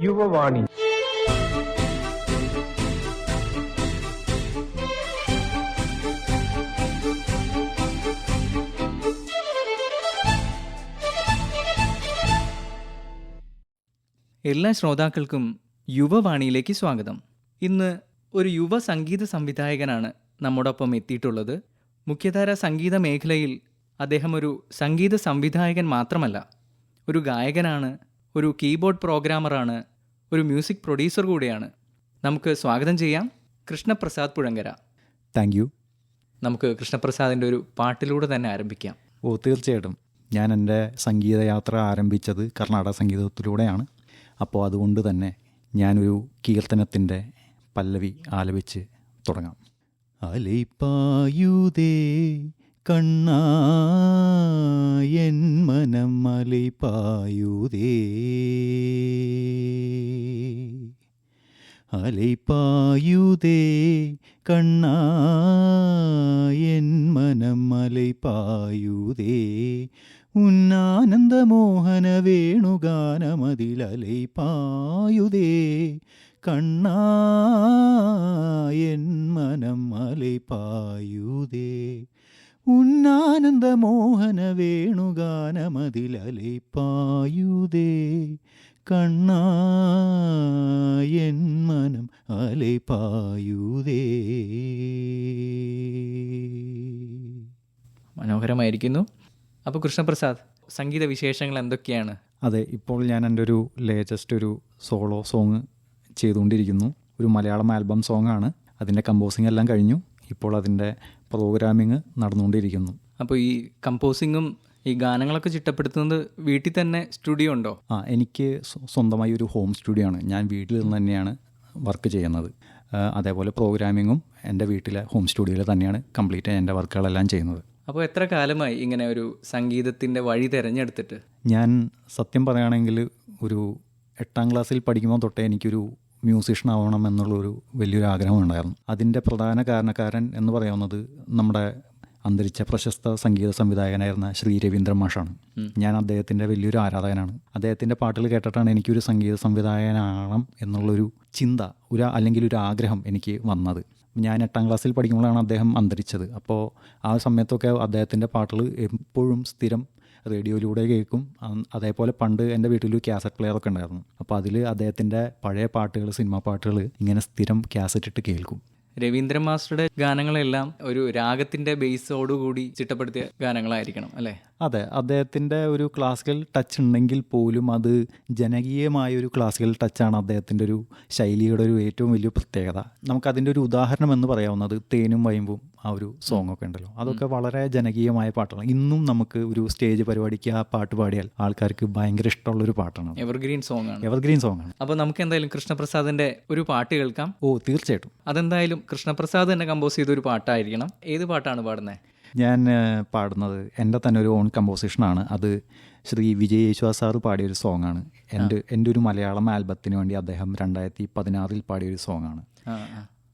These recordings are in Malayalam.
യുവവാണി. എല്ലാ ശ്രോതാക്കൾക്കും യുവവാണിയിലേക്ക് സ്വാഗതം. ഇന്ന് ഒരു യുവ സംഗീത സംവിധായകനാണ് നമ്മോടൊപ്പം എത്തിയിട്ടുള്ളത് മുഖ്യധാര സംഗീത മേഖലയിൽ അദ്ദേഹം ഒരു സംഗീത സംവിധായകൻ മാത്രമല്ല ഒരു ഗായകനാണ് ഒരു കീബോർഡ് പ്രോഗ്രാമറാണ് ഒരു മ്യൂസിക് പ്രൊഡ്യൂസർ കൂടിയാണ്. നമുക്ക് സ്വാഗതം ചെയ്യാം കൃഷ്ണപ്രസാദ് പുഴങ്കര. Thank you. നമുക്ക് കൃഷ്ണപ്രസാദിന്റെ ഒരു പാട്ടിലൂടെ തന്നെ ആരംഭിക്കാം. ഓ തീർച്ചയായിട്ടും. ഞാൻ എന്റെ സംഗീതയാത്ര ആരംഭിച്ചത് കർണാടക സംഗീതത്തിലൂടെയാണ്. അപ്പോൾ അതുകൊണ്ട് തന്നെ ഞാനൊരു കീർത്തനത്തിന്റെ പല്ലവി ആലപിച്ച് തുടങ്ങാം. അലൈപ്പായുതേ കണ്ണായൻ മനം അലൈപ്പായുതേ. അലൈപ്പായുതേ കണ്ണായൻ മനം അലൈപ്പായുതേ. ഉന്നാനന്ദ മോഹന വേണുഗാനമതിലലൈപ്പായുതേ കണ്ണായൻ മനം അലൈപ്പായുതേ ഉന്നാനന്ദ മോഹന വേണുഗാനമതിലലൈപ്പായുതേ കണ്ണായൻ മനം അലൈപ്പായുതേ മനോഹരമായിരിക്കുന്നു. അപ്പോൾ കൃഷ്ണപ്രസാദ് സംഗീത വിശേഷങ്ങൾ എന്തൊക്കെയാണ്? അതെ ഇപ്പോൾ ഞാൻ എന്റെ ഒരു ലേറ്റസ്റ്റ് ഒരു സോളോ സോങ് ചെയ്തുകൊണ്ടിരിക്കുന്നു. ഒരു മലയാളം ആൽബം സോങ് ആണ് അതിന്റെ കമ്പോസിംഗ് എല്ലാം കഴിഞ്ഞു. ഇപ്പോൾ അതിന്റെ പ്രോഗ്രാമിങ് നടന്നുകൊണ്ടിരിക്കുന്നു. അപ്പോൾ ഈ കമ്പോസിങ്ങും ഈ ഗാനങ്ങളൊക്കെ ചിട്ടപ്പെടുത്തുന്നത് വീട്ടിൽ തന്നെ സ്റ്റുഡിയോ ഉണ്ടോ? ആ എനിക്ക് സ്വന്തമായി ഒരു ഹോം സ്റ്റുഡിയോ ആണ്. ഞാൻ വീട്ടിൽ നിന്ന് തന്നെയാണ് വർക്ക് ചെയ്യുന്നത്. അതേപോലെ പ്രോഗ്രാമിങ്ങും എന്റെ വീട്ടിലെ ഹോം സ്റ്റുഡിയോയിൽ തന്നെയാണ് കംപ്ലീറ്റ് എന്റെ വർക്കുകളെല്ലാം ചെയ്യുന്നത്. അപ്പോൾ എത്ര കാലമായി ഇങ്ങനെ ഒരു സംഗീതത്തിന്റെ വഴി തിരഞ്ഞെടുത്തിട്ട്? ഞാൻ സത്യം പറയുകയാണെങ്കിൽ ഒരു എട്ടാം ക്ലാസ്സിൽ പഠിക്കുമ്പോൾ തൊട്ടേ എനിക്കൊരു മ്യൂസീഷ്യൻ ആവണം എന്നുള്ളൊരു വലിയൊരു ആഗ്രഹമുണ്ടായിരുന്നു. അതിന്റെ പ്രധാന കാരണക്കാരൻ എന്ന് പറയുന്നത് നമ്മുടെ അന്തരിച്ച പ്രശസ്ത സംഗീത സംവിധായകനായിരുന്ന ശ്രീ രവീന്ദ്രൻ മാഷാണ്. ഞാൻ അദ്ദേഹത്തിന്റെ വലിയൊരു ആരാധകനാണ്. അദ്ദേഹത്തിന്റെ പാട്ടുകൾ കേട്ടിട്ടാണ് എനിക്കൊരു സംഗീത സംവിധായകനാകണം എന്നുള്ളൊരു ചിന്ത ഒരു അല്ലെങ്കിൽ ഒരു ആഗ്രഹം എനിക്ക് വന്നത്. ഞാൻ എട്ടാം ക്ലാസ്സിൽ പഠിക്കുമ്പോഴാണ് അദ്ദേഹം അന്തരിച്ചത്. അപ്പോൾ ആ സമയത്തൊക്കെ അദ്ദേഹത്തിന്റെ പാട്ടുകൾ എപ്പോഴും സ്ഥിരം റേഡിയോയിലൂടെ കേൾക്കും. അതേപോലെ പണ്ട് എന്റെ വീട്ടിൽ ക്യാസറ്റ് പ്ലെയർ ഒക്കെ ഉണ്ടായിരുന്നു. അപ്പോൾ അതിൽ അദ്ദേഹത്തിന്റെ പഴയ പാട്ടുകൾ സിനിമാ പാട്ടുകൾ ഇങ്ങനെ സ്ഥിരം കാസറ്റ് ഇട്ട് കേൾക്കും. രവീന്ദ്രൻ മാസ്റ്ററുടെ ഗാനങ്ങളെല്ലാം ഒരു രാഗത്തിന്റെ ബേസോടുകൂടി ചിട്ടപ്പെടുത്തിയ ഗാനങ്ങളായിരിക്കണം അല്ലേ? അതെ അദ്ദേഹത്തിന്റെ ഒരു ക്ലാസിക്കൽ ടച്ച് ഉണ്ടെങ്കിൽ പോലും അത് ജനകീയമായ ഒരു ക്ലാസിക്കൽ ടച്ചാണ് അദ്ദേഹത്തിന്റെ ഒരു ശൈലിയുടെ ഒരു ഏറ്റവും വലിയ പ്രത്യേകത. നമുക്കതിന്റെ ഒരു ഉദാഹരണം എന്ന് പറയാവുന്നത് തേനും വയമ്പും ആ ഒരു സോങ് ഒക്കെ ഉണ്ടല്ലോ. അതൊക്കെ വളരെ ജനകീയമായ പാട്ടാണ്. ഇന്നും നമുക്ക് ഒരു സ്റ്റേജ് പരിപാടിക്ക് ആ പാട്ട് പാടിയാൽ ആൾക്കാർക്ക് ഭയങ്കര ഇഷ്ടമുള്ള ഒരു പാട്ടാണ് എവർഗ്രീൻ സോങ് ആണ്. എവർഗ്രീൻ സോങ് ആണ്. അപ്പോൾ നമുക്ക് എന്തായാലും കൃഷ്ണപ്രസാദിന്റെ ഒരു പാട്ട് കേൾക്കാം. ഓ തീർച്ചയായിട്ടും. അതെന്തായാലും കൃഷ്ണപ്രസാദ് തന്നെ കമ്പോസ് ചെയ്ത ഒരു പാട്ടായിരിക്കണം. ഏത് പാട്ടാണ് പാടുന്നത് ഞാൻ പാടുന്നത് എന്റെ തന്നെ ഒരു ഓൺ കമ്പോസിഷനാണ് അത് ശ്രീ വിജയ് യേശുദാസ് സാറ് പാടിയൊരു സോങ്ങാണ് എന്റെ എന്റെ ഒരു മലയാളം ആൽബത്തിന് വേണ്ടി അദ്ദേഹം രണ്ടായിരത്തി പതിനാറിൽ പാടിയൊരു സോങ്ങാണ്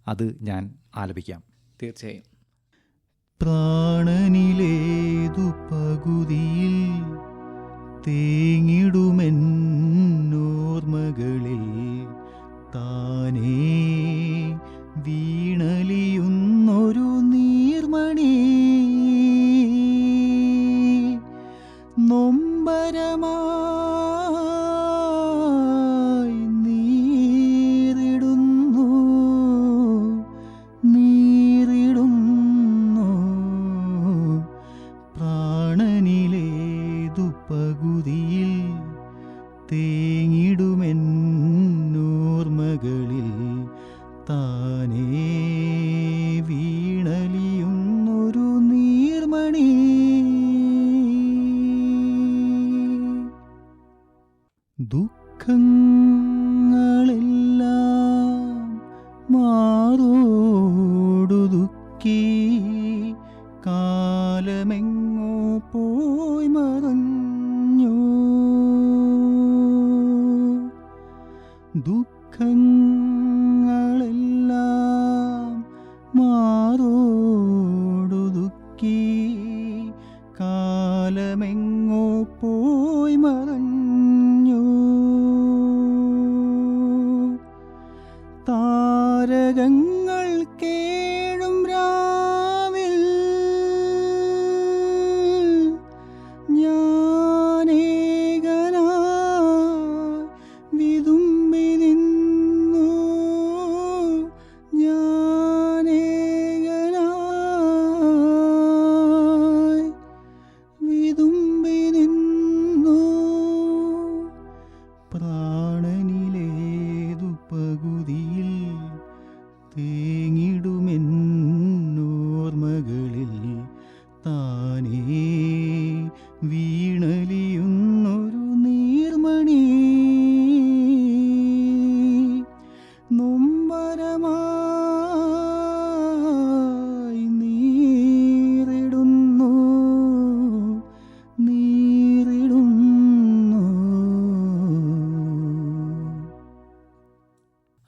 അത് ഞാൻ ആലപിക്കാം. തീർച്ചയായും. പ്രാണനിലേതു പകുതിയിൽ തേങ്ങിടുമെന്നോർമകളിൽ താനേ വീണലിയുന്നൊരു dukkham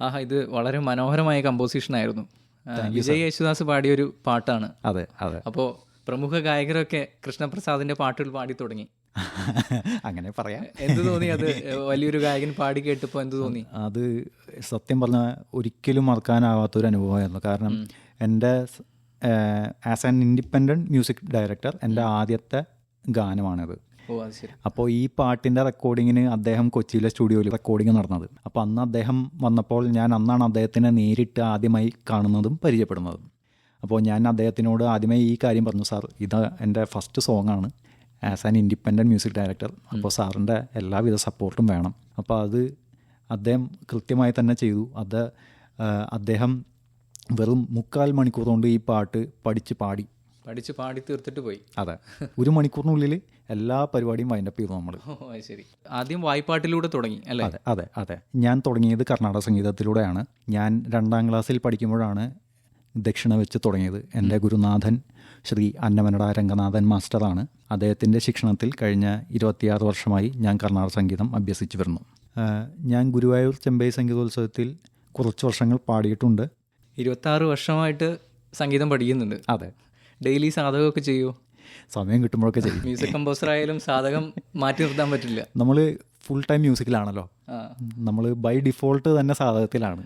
ആഹാ ഇത് വളരെ മനോഹരമായ കമ്പോസിഷൻ ആയിരുന്നു. വിജയ് യേശുദാസ് പാടിയൊരു പാട്ടാണ്. അതെ അതെ. അപ്പോൾ പ്രമുഖ ഗായകരൊക്കെ കൃഷ്ണപ്രസാദിന്റെ പാട്ടുകൾ പാടി തുടങ്ങി. അങ്ങനെ പറയാം. എന്ത് തോന്നി അത്? വലിയൊരു ഗായകൻ പാടി കേട്ടപ്പോൾ എന്ത് തോന്നി? അത് സത്യം പറഞ്ഞാൽ ഒരിക്കലും മറക്കാനാവാത്തൊരു അനുഭവമായിരുന്നു. കാരണം എന്റെ as an independent music director എന്റെ ആദ്യത്തെ ഗാനമാണിത്. അപ്പോൾ ഈ പാട്ടിന്റെ റെക്കോർഡിങ്ങിന് അദ്ദേഹം കൊച്ചിയിലെ സ്റ്റുഡിയോയിൽ റെക്കോർഡിങ് നടന്നത്. അപ്പോൾ അന്ന് അദ്ദേഹം വന്നപ്പോൾ ഞാൻ അന്നാണ് അദ്ദേഹത്തിനെ നേരിട്ട് ആദ്യമായി കാണുന്നതും പരിചയപ്പെടുന്നതും. അപ്പോൾ ഞാൻ അദ്ദേഹത്തിനോട് ആദ്യമായി ഈ കാര്യം പറഞ്ഞു സാർ ഇത് എന്റെ ഫസ്റ്റ് ആണ്. As an independent music director അപ്പോൾ സാറിന്റെ എല്ലാവിധ സപ്പോർട്ടും വേണം. അപ്പോൾ അത് അദ്ദേഹം കൃത്യമായി തന്നെ ചെയ്തു. അത് അദ്ദേഹം വെറും മുക്കാൽ മണിക്കൂർ കൊണ്ട് ഈ പാട്ട് പഠിച്ച് പാടി. പഠിച്ച് പാടി തീർത്തിട്ട് പോയി. അതെ. ഒരു മണിക്കൂറിനുള്ളിൽ എല്ലാ പരിപാടിയും വൈൻഡപ്പ് ചെയ്തു നമ്മൾ ശരി. ആദ്യം വായ്പാട്ടിലൂടെ തുടങ്ങി അല്ലേ? അതെ അതെ അതെ. ഞാൻ തുടങ്ങിയത് കർണാടക സംഗീതത്തിലൂടെയാണ്. ഞാൻ രണ്ടാം ക്ലാസ്സിൽ പഠിക്കുമ്പോഴാണ് ദക്ഷിണ വെച്ച് തുടങ്ങിയത്. എന്റെ ഗുരുനാഥൻ ശ്രീ അന്നമനട രംഗനാഥൻ മാസ്റ്ററാണ്. അദ്ദേഹത്തിന്റെ ശിക്ഷണത്തിൽ കഴിഞ്ഞ ഇരുപത്തിയാറ് വർഷമായി ഞാൻ കർണാടക സംഗീതം അഭ്യസിച്ചു വരുന്നു. ഞാൻ ഗുരുവായൂർ ചെമ്പൈ സംഗീതോത്സവത്തിൽ കുറച്ച് വർഷങ്ങൾ പാടിയിട്ടുണ്ട്. ഇരുപത്താറ് വർഷമായിട്ട് സംഗീതം പഠിക്കുന്നുണ്ട്. അതെ. ഡെയിലി സാധകമൊക്കെ ചെയ്യൂ സമയം കിട്ടുമ്പോഴൊക്കെ ചെയ്യും. മ്യൂസിക് കമ്പോസർ ആയാലും സാധകം മാറ്റി നിർത്താൻ പറ്റില്ല. നമ്മൾ ഫുൾ ടൈം മ്യൂസിക്കിലാണല്ലോ നമ്മൾ ബൈ ഡിഫോൾട്ട് തന്നെ സാധകത്തിലാണ്.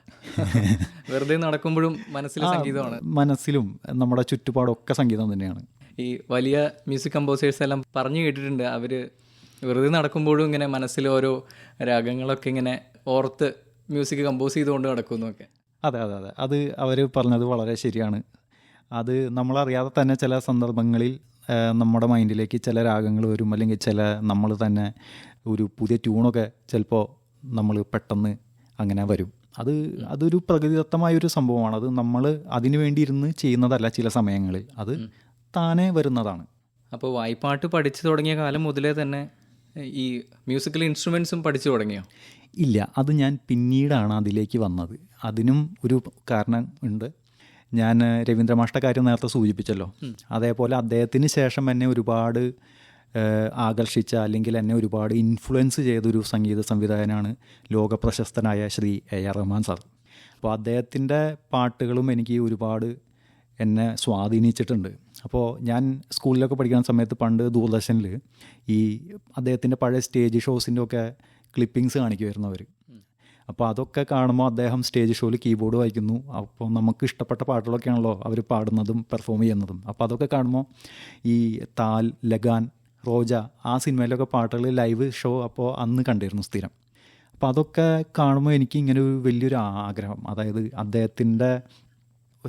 വെറുതെ നടക്കുമ്പോഴും മനസ്സിൽ സംഗീതമാണ്. മനസ്സിലും നമ്മുടെ ചുറ്റുപാടൊക്കെ സംഗീതം തന്നെയാണ്. ഈ വലിയ മ്യൂസിക് കമ്പോസേഴ്സ് എല്ലാം പറഞ്ഞു കേട്ടിട്ടുണ്ട്. അവർ വെറുതെ നടക്കുമ്പോഴും ഇങ്ങനെ മനസ്സിൽ ഓരോ രാഗങ്ങളൊക്കെ ഇങ്ങനെ ഓർത്ത് മ്യൂസിക് കമ്പോസ് ചെയ്തുകൊണ്ട് നടക്കുന്നൊക്കെ അതെ അതെ അതെ. അത് അവർ പറഞ്ഞത് വളരെ ശരിയാണ്. അത് നമ്മളറിയാതെ തന്നെ ചില സന്ദർഭങ്ങളിൽ നമ്മുടെ മൈൻഡിലേക്ക് ചില രാഗങ്ങൾ വരും അല്ലെങ്കിൽ ചില നമ്മൾ തന്നെ ഒരു പുതിയ ട്യൂണൊക്കെ ചിലപ്പോൾ നമ്മൾ പെട്ടെന്ന് അങ്ങനെ വരും. അത് അതൊരു പ്രകൃതിദത്തമായൊരു സംഭവമാണ്. അത് നമ്മൾ അതിനു വേണ്ടി ഇരുന്ന് ചെയ്യുന്നതല്ല ചില സമയങ്ങളിൽ. അത് താനെ വരുന്നതാണ്. അപ്പോൾ വായ്പാട്ട് പഠിച്ചു തുടങ്ങിയ കാലം മുതലേ തന്നെ ഈ മ്യൂസിക്കൽ ഇൻസ്ട്രുമെൻസും പഠിച്ചു തുടങ്ങിയോ? ഇല്ല അത് ഞാൻ പിന്നീടാണ് അതിലേക്ക് വന്നത്. അതിനും ഒരു കാരണം ഉണ്ട്. ഞാൻ രവീന്ദ്രമാഷ്ട രവീന്ദ്ര മാഷ്ട കാര്യം നേരത്തെ സൂചിപ്പിച്ചല്ലോ. അതേപോലെ അദ്ദേഹത്തിന് ശേഷം എന്നെ ഒരുപാട് ആകർഷിച്ച അല്ലെങ്കിൽ എന്നെ ഒരുപാട് ഇൻഫ്ലുവൻസ് ചെയ്തൊരു സംഗീത സംവിധായകനാണ് ലോകപ്രശസ്തനായ Shri A R Rahman sir. അപ്പോൾ അദ്ദേഹത്തിന്റെ പാട്ടുകളും എനിക്ക് ഒരുപാട് എന്നെ സ്വാധീനിച്ചിട്ടുണ്ട്. അപ്പോൾ ഞാൻ സ്കൂളിലൊക്കെ പഠിക്കുന്ന സമയത്ത് പണ്ട് ദൂരദർശനിൽ ഈ അദ്ദേഹത്തിന്റെ പഴയ സ്റ്റേജ് ഷോസിന്റെ ഒക്കെ ക്ലിപ്പിങ്സ് കാണിക്കുമായിരുന്നു അവർ അപ്പോൾ അതൊക്കെ കാണുമ്പോൾ അദ്ദേഹം സ്റ്റേജ് ഷോയിൽ കീബോർഡ് വായിക്കുന്നു. അപ്പോൾ നമുക്ക് ഇഷ്ടപ്പെട്ട പാട്ടുകളൊക്കെയാണല്ലോ അവർ പാടുന്നതും പെർഫോം ചെയ്യുന്നതും. അപ്പോൾ അതൊക്കെ കാണുമ്പോൾ ഈ താൽ ലഗാൻ റോജ ആ സിനിമയിലൊക്കെ പാട്ടുകൾ ലൈവ് ഷോ അപ്പോൾ അന്ന് കണ്ടിരുന്നു സ്ഥിരം. അപ്പോൾ അതൊക്കെ കാണുമ്പോൾ എനിക്ക് ഇങ്ങനെ ഒരു വലിയൊരു ആഗ്രഹം. അതായത് അദ്ദേഹത്തിന്റെ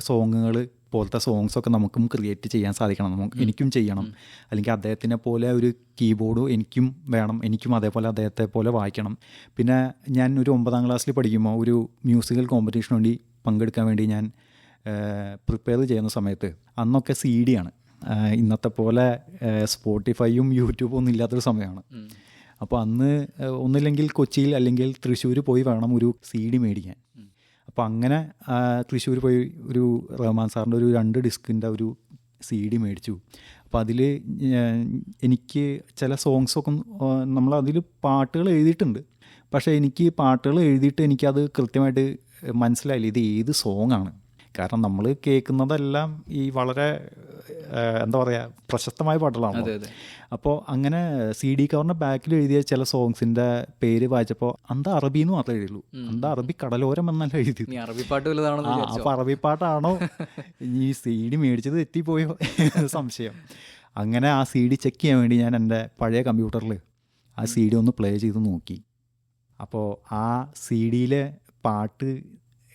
സോങ്ങുകൾ പോലത്തെ സോങ്സ് ഒക്കെ നമുക്കും ക്രിയേറ്റ് ചെയ്യാൻ സാധിക്കണം. നമുക്ക് എനിക്കും ചെയ്യണം. അല്ലെങ്കിൽ അദ്ദേഹത്തിനെ പോലെ ഒരു കീബോർഡ് എനിക്കും വേണം. എനിക്കും അതേപോലെ അദ്ദേഹത്തെ പോലെ വായിക്കണം. പിന്നെ ഞാൻ ഒരു ഒമ്പതാം ക്ലാസ്സിൽ പഠിക്കുമ്പോൾ ഒരു മ്യൂസിക്കൽ കോമ്പറ്റീഷന് വേണ്ടി പങ്കെടുക്കാൻ വേണ്ടി ഞാൻ പ്രിപ്പയർ ചെയ്യുന്ന സമയത്ത് അന്നൊക്കെ സി ഡി ആണ്. ഇന്നത്തെ പോലെ സ്പോട്ടിഫൈയും യൂട്യൂബും ഒന്നും ഇല്ലാത്തൊരു സമയമാണ്. അപ്പോൾ അന്ന് ഒന്നില്ലെങ്കിൽ കൊച്ചിയിൽ അല്ലെങ്കിൽ തൃശ്ശൂർ പോയി വേണം ഒരു സി ഡി മേടിക്കാൻ. അപ്പോൾ അങ്ങനെ തൃശ്ശൂർ പോയി ഒരു റഹ്മാൻ സാറിന്റെ ഒരു രണ്ട് ഡിസ്കിന്റെ ഒരു സി ഡി മേടിച്ചു. അപ്പോൾ അതിൽ എനിക്ക് ചില സോങ്സൊക്കെ നമ്മളതിൽ പാട്ടുകൾ എഴുതിയിട്ടുണ്ട്. പക്ഷേ എനിക്ക് പാട്ടുകൾ എഴുതിയിട്ട് എനിക്കത് കൃത്യമായിട്ട് മനസ്സിലായില്ല. ഇത് ഏത് സോങ്ങാണ്? കാരണം നമ്മൾ കേൾക്കുന്നതെല്ലാം ഈ വളരെ എന്താ പറയുക പ്രശസ്തമായ പാട്ടുകളാണ് അപ്പോൾ അങ്ങനെ സി ഡി കവറിന്റെ ബാക്കിൽ എഴുതിയ ചില സോങ്സിന്റെ പേര് വായിച്ചപ്പോൾ അന്ത അറബി എന്ന് മാത്രമേ എഴുതിയുള്ളൂ. അന്ത അറബി കടലോരം എന്നല്ല എഴുതി അപ്പോൾ അറബി പാട്ടാണോ? ഈ സി ഡി മേടിച്ചത് തെറ്റിപ്പോയോ? സംശയം. അങ്ങനെ ആ സി ഡി ചെക്ക് ചെയ്യാൻ വേണ്ടി ഞാൻ എന്റെ പഴയ കമ്പ്യൂട്ടറിൽ ആ സി ഡി ഒന്ന് പ്ലേ ചെയ്ത് നോക്കി. അപ്പോൾ ആ സി ഡിയിലെ പാട്ട്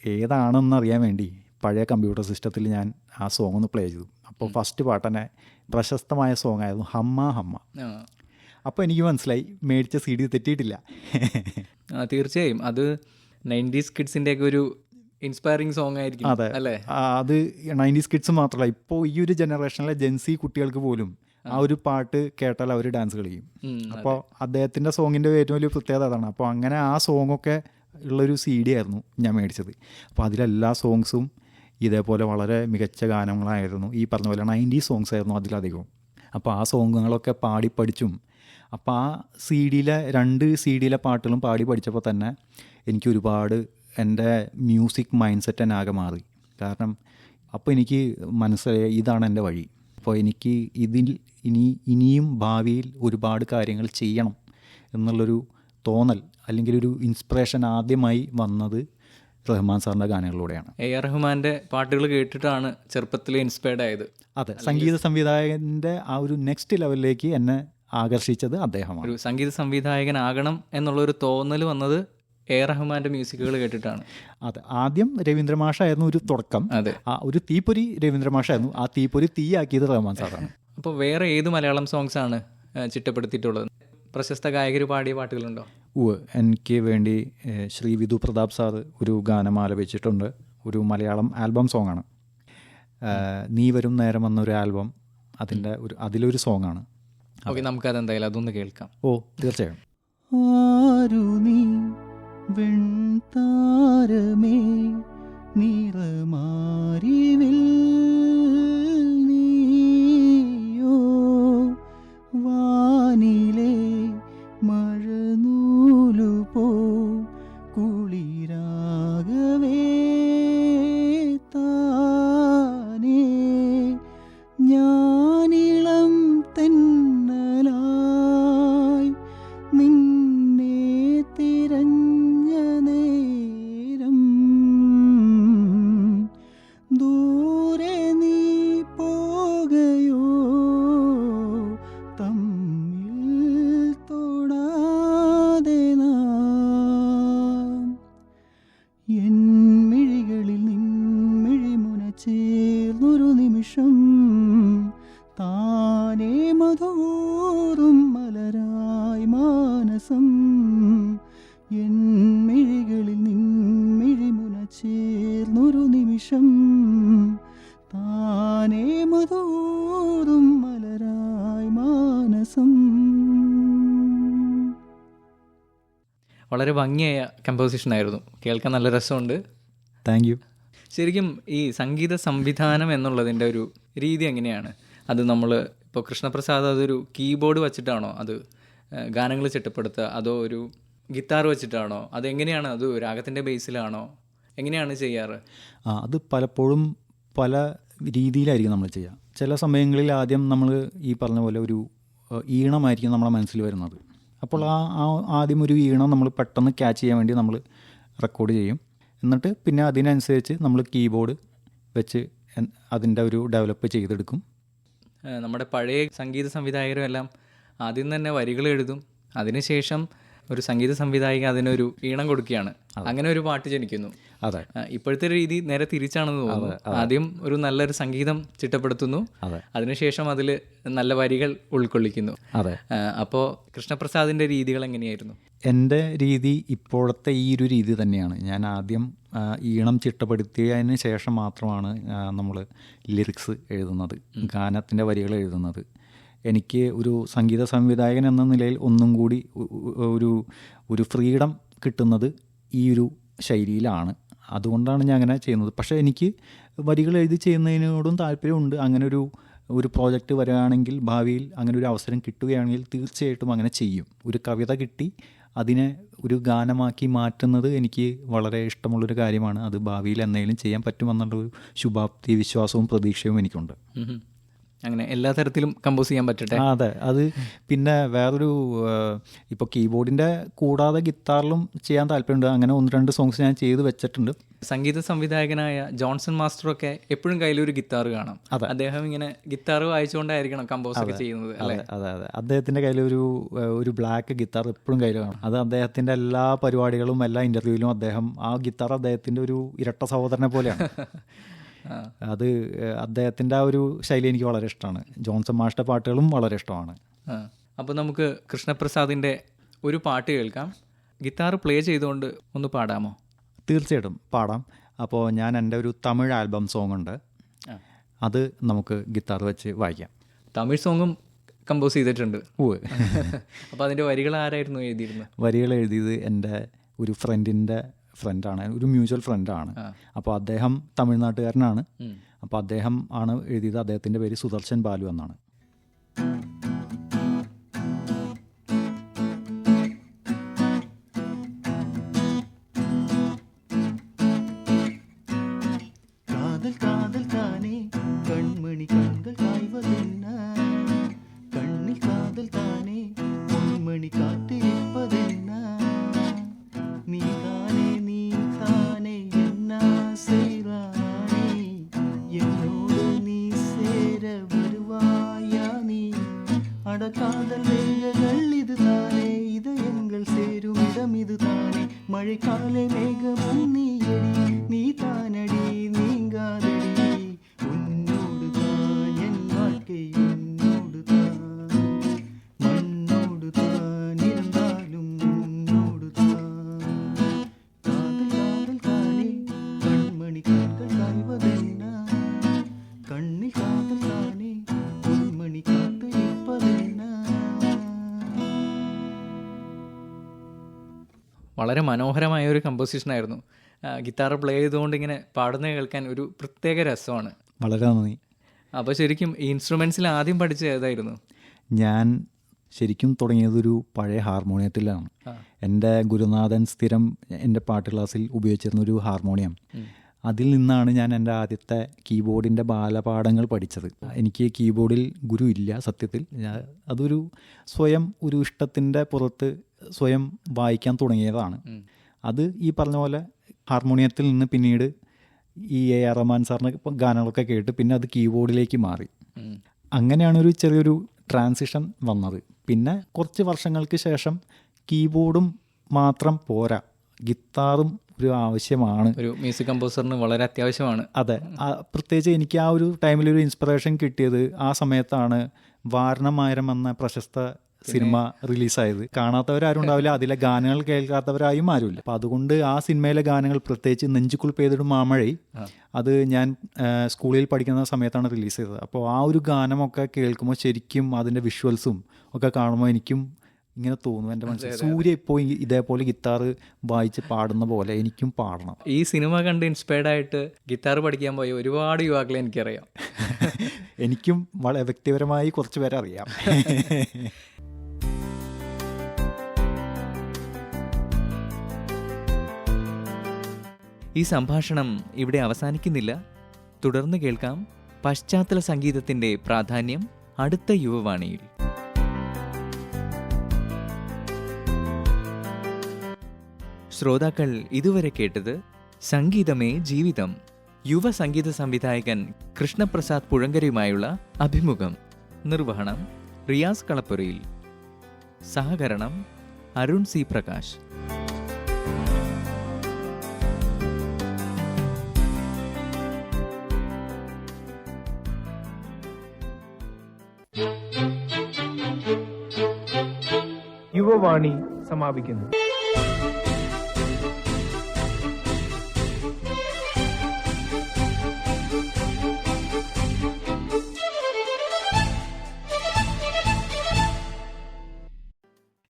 ഏതാണെന്നറിയാൻ വേണ്ടി പഴയ കമ്പ്യൂട്ടർ സിസ്റ്റത്തിൽ ഞാൻ ആ സോങ് ഒന്ന് പ്ലേ ചെയ്തു. അപ്പോൾ ഫസ്റ്റ് പാട്ട് തന്നെ പ്രശസ്തമായ സോങ് ആയിരുന്നു ഹമ്മ ഹമ്മ. അപ്പോൾ എനിക്ക് മനസ്സിലായി മേടിച്ച സി ഡി തെറ്റിയിട്ടില്ല. തീർച്ചയായും. അത് നയന്റീസ് കിഡ്സിന്റെ ഒക്കെ ഒരു ഇൻസ്പയറിംഗ് സോങ് ആയിരിക്കും അതെ. അല്ലേ? അത് നയന്റീസ് കിഡ്സ് മാത്രമല്ല ഇപ്പോൾ ഈ ഒരു ജനറേഷനിലെ ജെൻസി കുട്ടികൾക്ക് പോലും ആ. ഒരു പാട്ട് കേട്ടാൽ അവർ ഡാൻസ് കളിക്കും. അപ്പോൾ അദ്ദേഹത്തിന്റെ സോങ്ങിന്റെ ഏറ്റവും വലിയ പ്രത്യേകത അതാണ്. അപ്പോൾ അങ്ങനെ ആ സോങ്ങൊക്കെ ഉള്ളൊരു സി ഡി ആയിരുന്നു ഞാൻ മേടിച്ചത്. അപ്പോൾ അതിലെല്ലാ സോങ്സും ഇതേപോലെ വളരെ മികച്ച ഗാനങ്ങളായിരുന്നു. ഈ പറഞ്ഞ പോലെ നയന്റി സോങ്സ് ആയിരുന്നു അതിലധികവും അപ്പോൾ ആ സോങ്ങുകളൊക്കെ പാടി പഠിച്ചും അപ്പോൾ ആ സി ഡിയിലെ രണ്ട് സി ഡിയിലെ പാട്ടുകളും പാടി പഠിച്ചപ്പോൾ തന്നെ എനിക്ക് ഒരുപാട് എന്റെ മ്യൂസിക് മൈൻഡ് സെറ്റ് തന്നെ ആകെ മാറി. കാരണം അപ്പോൾ എനിക്ക് മനസ്സിലായി ഇതാണ് എന്റെ വഴി. അപ്പോൾ എനിക്ക് ഇതിൽ ഇനി ഇനിയും ഭാവിയിൽ ഒരുപാട് കാര്യങ്ങൾ ചെയ്യണം എന്നുള്ളൊരു തോന്നൽ അല്ലെങ്കിൽ ഒരു ഇൻസ്പിറേഷൻ ആദ്യമായി വന്നത് റഹ്മാൻ സാറിന്റെ ഗാനങ്ങളിലൂടെയാണ്. എ. ആർ. റഹ്മാന്റെ പാട്ടുകൾ കേട്ടിട്ടാണ് ചെറുപ്പത്തിൽ ഇൻസ്പയർഡ് ആയത്. അതെ സംഗീത സംവിധായകന്റെ ആ ഒരു നെക്സ്റ്റ് ലെവലിലേക്ക് എന്നെ ആകർഷിച്ചത് അദ്ദേഹമാണ്. ഒരു സംഗീത സംവിധായകനാകണം എന്നുള്ളൊരു തോന്നൽ വന്നത് എ. ആർ. റഹ്മാന്റെ മ്യൂസിക്കുകൾ കേട്ടിട്ടാണ്. അതെ ആദ്യം രവീന്ദ്രമാഷായിരുന്നു ഒരു തുടക്കം. അതെ. ആ ഒരു തീപ്പൊരി രവീന്ദ്രമാഷായിരുന്നു ആ തീപ്പൊരി തീയാക്കിയത് റഹ്മാൻ സാറാണ്. അപ്പോൾ വേറെ ഏത് മലയാളം സോങ്സ് ആണ് ചിട്ടപ്പെടുത്തിയിട്ടുള്ളത്? പ്രശസ്ത ഗായകർ പാടിയ പാട്ടുകളുണ്ടോ? ഉവ് എനിക്ക് വേണ്ടി ശ്രീ വിധു പ്രതാപ് സാർ ഒരു ഗാനം ആലപിച്ചിട്ടുണ്ട്. ഒരു മലയാളം ആൽബം സോങ്ങാണ്. ആണ് നീ വരും നേരം എന്നൊരു ആൽബം അതിന്റെ ഒരു അതിലൊരു സോങ്ങാണ്. ഓക്കെ നമുക്കത് എന്തായാലും അതൊന്ന് കേൾക്കാം. ഓ തീർച്ചയായും. ആരു നീ വെൺതാരമേ നിമിഷം താനേ മധൂറും മലരായി മാനസം. വളരെ ഭംഗിയായ കമ്പോസിഷൻ ആയിരുന്നു. കേൾക്കാൻ നല്ല രസമുണ്ട്. താങ്ക് യു ശരിക്കും ഈ സംഗീത സംവിധാനം എന്നുള്ളതിന്റെ ഒരു രീതി എങ്ങനെയാണ്? അത് നമ്മൾ ഇപ്പോൾ കൃഷ്ണപ്രസാദ് അതൊരു കീബോർഡ് വെച്ചിട്ടാണോ? അത് ഗാനങ്ങൾ ചിട്ടപ്പെടുത്തുക? അതോ ഒരു ഗിത്താർ വെച്ചിട്ടാണോ? അതെങ്ങനെയാണ്? അത് രാഗത്തിന്റെ ബേസിലാണോ എങ്ങനെയാണ് ചെയ്യാറ്? ആ അത് പലപ്പോഴും പല രീതിയിലായിരിക്കും നമ്മൾ ചെയ്യുക. ചില സമയങ്ങളിൽ ആദ്യം നമ്മൾ ഈ പറഞ്ഞ പോലെ ഒരു ഈണമായിരിക്കും നമ്മുടെ മനസ്സിൽ വരുന്നത്. അപ്പോൾ ആ ആ ആദ്യം ഒരു ഈണം നമ്മൾ പെട്ടെന്ന് ക്യാച്ച് ചെയ്യാൻ വേണ്ടി നമ്മൾ റെക്കോർഡ് ചെയ്യും. എന്നിട്ട് പിന്നെ അതിനനുസരിച്ച് നമ്മൾ കീബോർഡ് വെച്ച് അതിന്റെ ഒരു ഡെവലപ്പ് ചെയ്തെടുക്കും. നമ്മുടെ പഴയ സംഗീത സംവിധായകരും എല്ലാം ആദ്യം തന്നെ വരികൾ എഴുതും. അതിനുശേഷം ഒരു സംഗീത സംവിധായകൻ അതിനൊരു ഈണം കൊടുക്കുകയാണ്. അങ്ങനെ ഒരു പാട്ട് ജനിക്കുന്നു. അതെ. ഇപ്പോഴത്തെ രീതി നേരെ തിരിച്ചാണെന്ന് തോന്നുന്നു. ആദ്യം ഒരു നല്ലൊരു സംഗീതം ചിട്ടപ്പെടുത്തുന്നു. അതെ. അതിനുശേഷം അതിൽ നല്ല വരികൾ ഉൾക്കൊള്ളിക്കുന്നു. അതെ. അപ്പോൾ കൃഷ്ണപ്രസാദിന്റെ രീതികൾ എങ്ങനെയായിരുന്നു? എന്റെ രീതി ഇപ്പോഴത്തെ ഈ ഒരു രീതി തന്നെയാണ്. ഞാൻ ആദ്യം ഈണം ചിട്ടപ്പെടുത്തിയതിന് ശേഷം മാത്രമാണ് നമ്മൾ ലിറിക്സ് എഴുതുന്നത് ഗാനത്തിന്റെ വരികൾ എഴുതുന്നത്. എനിക്ക് ഒരു സംഗീത സംവിധായകൻ എന്ന നിലയിൽ ഒന്നും കൂടി ഒരു ഒരു ഫ്രീഡം കിട്ടുന്നത് ഈ ഒരു ശൈലിയിലാണ്. അതുകൊണ്ടാണ് ഞാൻ അങ്ങനെ ചെയ്യുന്നത്. പക്ഷേ എനിക്ക് വരികൾ എഴുതി ചെയ്യുന്നതിനോടും താല്പര്യമുണ്ട്. അങ്ങനെ ഒരു ഒരു പ്രോജക്റ്റ് വരികയാണെങ്കിൽ ഭാവിയിൽ അങ്ങനെ ഒരു അവസരം കിട്ടുകയാണെങ്കിൽ തീർച്ചയായിട്ടും അങ്ങനെ ചെയ്യും. ഒരു കവിത കിട്ടി അതിനെ ഒരു ഗാനമാക്കി മാറ്റുന്നത് എനിക്ക് വളരെ ഇഷ്ടമുള്ളൊരു കാര്യമാണ്. അത് ഭാവിയിൽ എന്തെങ്കിലും ചെയ്യാൻ പറ്റുമെന്നുള്ളൊരു ശുഭാപ്തി വിശ്വാസവും പ്രതീക്ഷയും എനിക്കുണ്ട്. അങ്ങനെ എല്ലാ തരത്തിലും കമ്പോസ് ചെയ്യാൻ പറ്റട്ടെ? അതെ. അത് പിന്നെ വേറൊരു ഇപ്പോൾ കീബോർഡിന്റെ കൂടാതെ ഗിത്താറിലും ചെയ്യാൻ താല്പര്യമുണ്ട്. അങ്ങനെ ഒന്ന് രണ്ട് സോങ്സ് ഞാൻ ചെയ്ത് വെച്ചിട്ടുണ്ട്. സംഗീത സംവിധായകനായ ജോൺസൺ മാസ്റ്ററൊക്കെ എപ്പോഴും കയ്യിലൊരു ഗിത്താർ കാണാം. അതെ. അദ്ദേഹം ഇങ്ങനെ ഗിത്താർ വായിച്ചുകൊണ്ടായിരിക്കണം കമ്പോസ് ഒക്കെ ചെയ്യുന്നത് അല്ലേ? അതെ അതെ. അതെ അദ്ദേഹത്തിന്റെ കയ്യിലൊരു ഒരു ബ്ലാക്ക് ഗിത്താർ എപ്പോഴും കയ്യിൽ കാണും. അത് അദ്ദേഹത്തിന്റെ എല്ലാ പരിപാടികളും എല്ലാ ഇന്റർവ്യൂവിലും അദ്ദേഹം ആ ഗിത്താർ അദ്ദേഹത്തിന്റെ ഒരു ഇരട്ട സഹോദരനെ പോലെയാണ്. അത് അദ്ദേഹത്തിന്റെ ആ ഒരു ശൈലി എനിക്ക് വളരെ ഇഷ്ടമാണ്. ജോൺസൺ മാഷ്ടെ പാട്ടുകളും വളരെ ഇഷ്ടമാണ്. അപ്പോൾ നമുക്ക് കൃഷ്ണപ്രസാദിന്റെ ഒരു പാട്ട് കേൾക്കാം. ഗിത്താർ പ്ലേ ചെയ്തുകൊണ്ട് ഒന്ന് പാടാമോ? തീർച്ചയായിട്ടും പാടാം. അപ്പോൾ ഞാൻ എന്റെ ഒരു തമിഴ് ആൽബം സോങ് ഉണ്ട് അത് നമുക്ക് ഗിത്താർ വെച്ച് വായിക്കാം. തമിഴ് സോങ്ങും കമ്പോസ് ചെയ്തിട്ടുണ്ട്. ഓ അപ്പോൾ അതിന്റെ വരികൾ ആരായിരുന്നു എഴുതിയിരുന്നത്? വരികൾ എഴുതിയത് എന്റെ ഒരു ഫ്രണ്ടിന്റെ ഫ്രണ്ടാണ് ഒരു മ്യൂച്വൽ ഫ്രണ്ടാണ്. അപ്പോൾ അദ്ദേഹം തമിഴ്നാട്ടുകാരനാണ്. അപ്പോൾ അദ്ദേഹം ആണ് എഴുതിയത് അദ്ദേഹത്തിന്റെ പേര് സുദർശൻ ബാലു എന്നാണ്. அட காதல் வேலைகள் இது தானே இதயங்கள் சேரும் இடம் இது தானே மழைக்காலை மேகமும் நீ எடி நீ தானடி நீங்காதடி. உன்னோடு என் வாழ்க்கை വളരെ മനോഹരമായ ഒരു കമ്പോസിഷൻ ആയിരുന്നു. ഗിത്താർ പ്ലേ ചെയ്തുകൊണ്ട് ഇങ്ങനെ പാടുന്നത് കേൾക്കാൻ ഒരു പ്രത്യേക രസമാണ്. വളരെ നന്ദി. അപ്പോൾ ശരിക്കും ഈ ഇൻസ്ട്രുമെൻസിൽ ആദ്യം പഠിച്ചത് ഏതായിരുന്നു? ഞാൻ ശരിക്കും തുടങ്ങിയതൊരു പഴയ ഹാർമോണിയത്തിലാണ്. എന്റെ ഗുരുനാഥൻ സ്ഥിരം എന്റെ പാട്ട് ക്ലാസ്സിൽ ഉപയോഗിച്ചിരുന്ന ഒരു ഹാർമോണിയം. അതിൽ നിന്നാണ് ഞാൻ എന്റെ ആദ്യത്തെ കീബോർഡിന്റെ ബാലപാഠങ്ങൾ പഠിച്ചത്. എനിക്ക് കീബോർഡിൽ ഗുരു ഇല്ല സത്യത്തിൽ. ഞാൻ അതൊരു സ്വയം ഒരു ഇഷ്ടത്തിന്റെ പുറത്ത് സ്വയം വായിക്കാൻ തുടങ്ങിയതാണ്. അത് ഈ പറഞ്ഞ പോലെ ഹാർമോണിയത്തിൽ നിന്ന് പിന്നീട് ഈ എ ആർ റഹ്മാൻ സാറിന് ഗാനങ്ങളൊക്കെ കേട്ട് പിന്നെ അത് കീബോർഡിലേക്ക് മാറി. അങ്ങനെയാണ് ഒരു ചെറിയൊരു ട്രാൻസിഷൻ വന്നത്. പിന്നെ കുറച്ച് വർഷങ്ങൾക്ക് ശേഷം കീബോർഡും മാത്രം പോരാ. ഗിത്താറും ഒരു ആവശ്യമാണ്. ഒരു മ്യൂസിക് കമ്പോസറിന് വളരെ അത്യാവശ്യമാണ്. അതെ. പ്രത്യേകിച്ച് എനിക്ക് ആ ഒരു ടൈമിൽ ഒരു ഇൻസ്പിറേഷൻ കിട്ടിയത് ആ സമയത്താണ് വാരണമായിരം എന്ന പ്രശസ്ത സിനിമ റിലീസായത് കാണാത്തവരാരും ഉണ്ടാവില്ല അതിലെ ഗാനങ്ങൾ കേൾക്കാത്തവരായും ആരുമില്ല. അപ്പം അതുകൊണ്ട് ആ സിനിമയിലെ ഗാനങ്ങൾ പ്രത്യേകിച്ച് നെഞ്ചുക്കുൾ പെയ്തിടും മാമഴി അത് ഞാൻ സ്കൂളിൽ പഠിക്കുന്ന സമയത്താണ് റിലീസ് ചെയ്തത്. അപ്പോൾ ആ ഒരു ഗാനമൊക്കെ കേൾക്കുമ്പോൾ ശരിക്കും അതിന്റെ വിഷ്വൽസും ഒക്കെ കാണുമ്പോൾ എനിക്കും ഇങ്ങനെ തോന്നും എന്റെ മനസ്സിൽ. സൂര്യ ഇപ്പോൾ ഇതേപോലെ ഗിത്താർ വായിച്ച് പാടുന്ന പോലെ എനിക്കും പാടണം. ഈ സിനിമ കണ്ട് ഇൻസ്പയർഡ് ആയിട്ട് ഗിത്താർ പഠിക്കാൻ പോയ ഒരുപാട് യുവാക്കളെ എനിക്കറിയാം. എനിക്കും വളരെ വ്യക്തിപരമായി കുറച്ച് പേരെ അറിയാം. ഈ സംഭാഷണം ഇവിടെ അവസാനിക്കുന്നില്ല. തുടർന്ന് കേൾക്കാം പശ്ചാത്തല സംഗീതത്തിന്റെ പ്രാധാന്യം അടുത്ത യുവവാണിയിൽ. ശ്രോതാക്കൾ ഇതുവരെ കേട്ടത് സംഗീതമേ ജീവിതം യുവ സംഗീത സംവിധായകൻ കൃഷ്ണപ്രസാദ് പുഴങ്കരയുമായുള്ള അഭിമുഖം. നിർവഹണം റിയാസ് കളപ്പുരയിൽ. സഹകരണം അരുൺ സി പ്രകാശ്. യുവവാണി സമാപിക്കുന്നു.